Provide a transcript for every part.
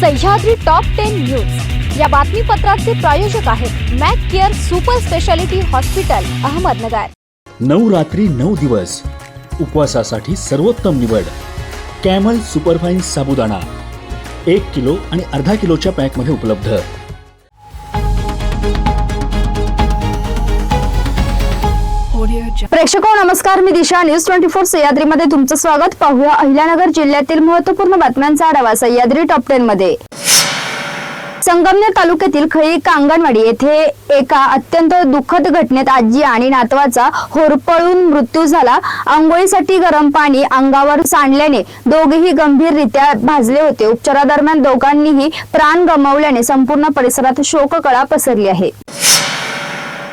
Sahyadri top ten news या बातमीपत्राचे प्रायोजक आहेत Mac Care super speciality hospital Ahmednagar. नऊ रात्री नऊ दिवस. उपवासासाठी सर्वोत्तम निवड. कॅमल सुपरफाईन साबुदाणा. एक किलो आणि अर्धा किलोच्या पॅकमध्ये उपलब्ध. प्रेक्षको नमस्कार. मी दिशा. न्यूज ट्वेंटी फोर सह्याद्रीमध्ये तुमचं स्वागत. पाहूया अहिल्यानगर जिल्ह्यातील महत्त्वपूर्ण बातम्यांचा आढावा सह्याद्री टॉप टेन मध्ये. संगमनेर तालुक्यातील खळी कांगणवाडी येथे एका अत्यंत दुःखद घटनेत आजी आणि नातवाचा होरपळून मृत्यू झाला. आंघोळीसाठी गरम पाणी अंगावर सांडल्याने दोघेही गंभीररित्या भाजले होते. उपचारादरम्यान दोघांनीही प्राण गमावल्याने संपूर्ण परिसरात शोककळा पसरली आहे.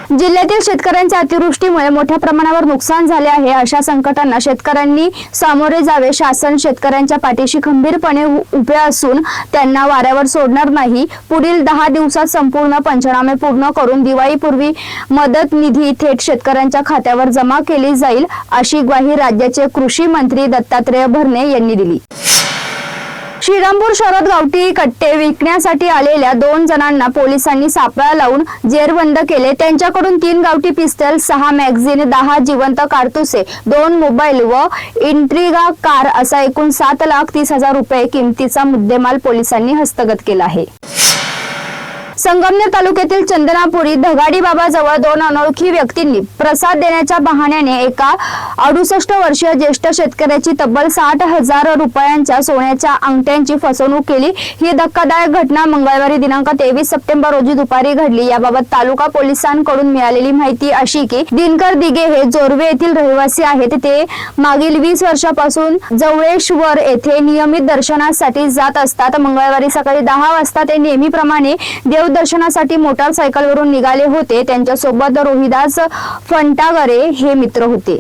जिल्ह्यातील शेतकऱ्यांच्या अतिवृष्टीमुळे मोठ्या प्रमाणावर नुकसान झाले आहे. अशा संकटांना शेतकऱ्यांनी सामोरे जावे. शासन शेतकऱ्यांच्या पाठीशी खंबीरपणे उभे असून त्यांना वाऱ्यावर सोडणार नाही. पुढील दहा दिवसात संपूर्ण पंचनामे पूर्ण करून दिवाळीपूर्वी मदत निधी थेट शेतकऱ्यांच्या खात्यावर जमा केली जाईल अशी ग्वाही राज्याचे कृषी मंत्री दत्तात्रय भरणे यांनी दिली. श्रीरामपूर शहरात गावठी कट्टे विकण्यासाठी आलेल्या दोन जणांना पोलिसांनी सापळा लावून जेरबंद केले. त्यांच्याकडून तीन गावठी पिस्टल सहा मॅगझिन दहा जिवंत कारतुसे दोन मोबाईल व इंट्रिगा कार असा एकूण सात लाख तीस हजार रुपये किमतीचा मुद्देमाल पोलिसांनी हस्तगत केला आहे. संगमनेर तालुक्यातील चंदनापुरी धगाडी बाबाजवळ दोन अनोळखी व्यक्तींनी प्रसाद देण्याच्या बहाण्याने एका अडुसष्ट वर्षीय ज्येष्ठ शेतकऱ्याची तब्बल साठ हजार रुपयांच्या सोन्याच्या अंगठ्यांची फसवणूक केली. ही धक्कादायक घटना मंगळवारी दिनांक तेवीस सप्टेंबर रोजी दुपारी घडली. याबाबत तालुका पोलिसांकडून मिळालेली माहिती अशी की दिनकर दिगे हे जोरवे येथील रहिवासी आहेत. ते मागील वीस वर्षापासून जवळेश्वर येथे नियमित दर्शनासाठी जात असतात. मंगळवारी सकाळी दहा वाजता ते नेहमीप्रमाणे देव दर्शनासाठी मोटारसायकलवरून निघाले होते. त्यांच्यासोबत रोहिदास फंटागरे हे मित्र होते.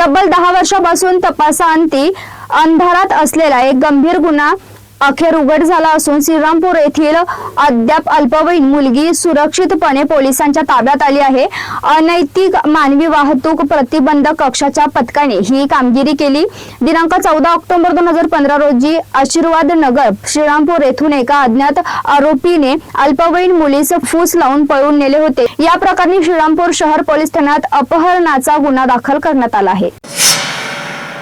तब्बल दहा वर्षापासून तपासाअंती अंधारात असलेला एक गंभीर गुन्हा अखेर उघड झाला असून श्रीरामपूर येथील अद्याप अल्पवयीन मुलगी सुरक्षितपणे पोलिसांच्या ताब्यात आली आहे. अनैतिक मानवी वाहतूक प्रतिबंध कक्षाच्या पथकाने ही कामगिरी केली. दिनांक चौदा ऑक्टोबर दोन हजार पंधरा रोजी आशीर्वाद नगर श्रीरामपूर येथून एका अज्ञात आरोपीने अल्पवयीन मुलीस फूस लावून पळून नेले होते. या प्रकरणी श्रीरामपूर शहर पोलीस ठाण्यात अपहरणाचा गुन्हा दाखल करण्यात आला आहे.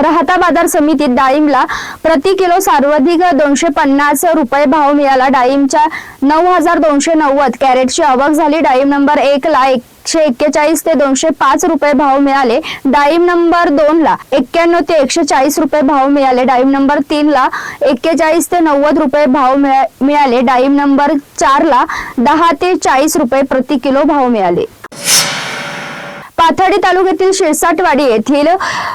राहता बाजार समितीत डाळिंबला प्रति किलो सर्वाधिक दोनशे पन्नास रुपये भाव मिळाला. डाळिंबच्या नऊ हजार दोनशे नव्वद कॅरेटची आवक झाली. डाळिंब नंबर एक ला एकशे एक्केचाळीस ते दोनशे पाच रुपये भाव मिळाले. डाळिंब नंबर दोन ला एक्क्याण्णव ते एकशे चाळीस रुपये भाव मिळाले. डाळिंब नंबर तीन ला एक्केचाळीस ते नव्वद रुपये भाव मिळा- मिळाले. डाळिंब नंबर चार ला दहा ते चाळीस रुपये प्रति किलो भाव मिळाले. पाथर्डी तालुक्यातील शिरसाटवाडी येथील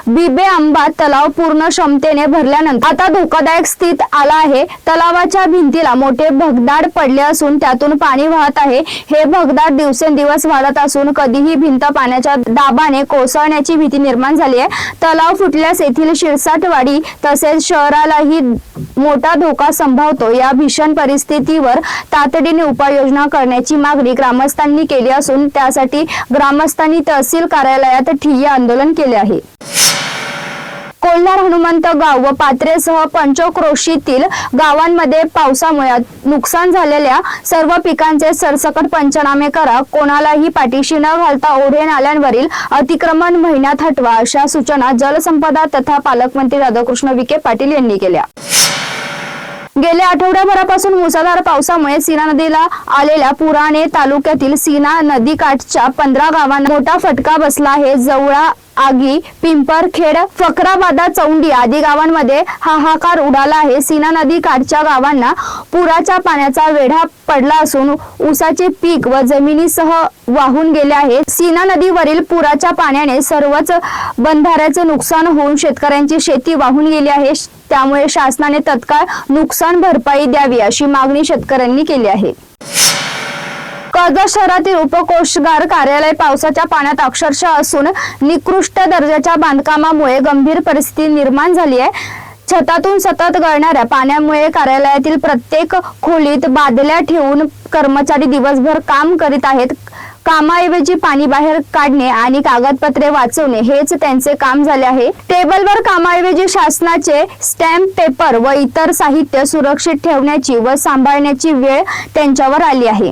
बिबे आंबा तलाव पूर्ण क्षमतेने भरल्यानंतर आता धोकादायक स्थित आला आहे. तलावाच्या भिंतीला मोठे भगदाड पडले असून त्यातून पाणी वाहत आहे. हे भगदाड दिवसेंदिवस वाढत असून कधीही भिंत पाण्याच्या दाबाने कोसळण्याची भीती निर्माण झाली आहे. तलाव फुटल्यास येथील शिरसाटवाडी तसेच शहरालाही मोठा धोका संभावतो. या भीषण परिस्थितीवर तातडीने उपाययोजना करण्याची मागणी ग्रामस्थांनी केली असून त्यासाठी ग्रामस्थांनी तहसील कार्यालयात ठिय्या आंदोलन केले आहे. कोल्हार हनुमंत गाव व पात्रेसह पंचक्रोशीतील गावांमध्ये पावसामुळे नुकसान झालेल्या सर्व पिकांचे सरसकट पंचनामे करा कोणालाही पाठीशी न घालता ओढे नाल्यांवरील अतिक्रमण महिन्यात हटवा अशा सूचना जलसंपदा तथा पालकमंत्री राधाकृष्ण विखे पाटील यांनी केल्या. गेल्या आठवड्याभरापासून मुसळधार पावसामुळे सीना नदीला आलेल्या पुराणे तालुक्यातील सीना नदीकाठच्या पंधरा गावांना मोठा फटका बसला आहे. जवळा आगी पिंपरखेड फकराबादा चौंडी आदी गावांमध्ये हाहाकार उडाला आहे. सीना नदी काठच्या गावांना पुराच्या पाण्याचा वेढा पडला असून ऊसाचे पीक व जमिनीसह वाहून गेले आहे. सीना नदीवरील पुराच्या पाण्याने सर्वच बंधाऱ्याचे नुकसान होऊन शेतकऱ्यांची शेती वाहून गेली आहे. त्यामुळे शासनाने तत्काळ नुकसान भरपाई द्यावी अशी मागणी शेतकऱ्यांनी केली आहे. कर्जत शहरातील उपकोषगार कार्यालय पावसाच्या पाण्यात अक्षरशः असून निकृष्ट दर्जाच्या बांधकामामुळे गंभीर परिस्थिती निर्माण झाली आहे. छतातून सतत गळणाऱ्या पाण्यामुळे कार्यालयातील प्रत्येक खोलीत बादल्या ठेवून कर्मचारी दिवसभर काम करीत आहेत. कामाऐवजी पाणी बाहेर काढणे आणि कागदपत्रे वाचवणे हेच त्यांचे काम झाले आहे. टेबलवर कामाऐवजी शासनाचे स्टॅम्प पेपर व इतर साहित्य सुरक्षित ठेवण्याची व सांभाळण्याची वेळ त्यांच्यावर आली आहे.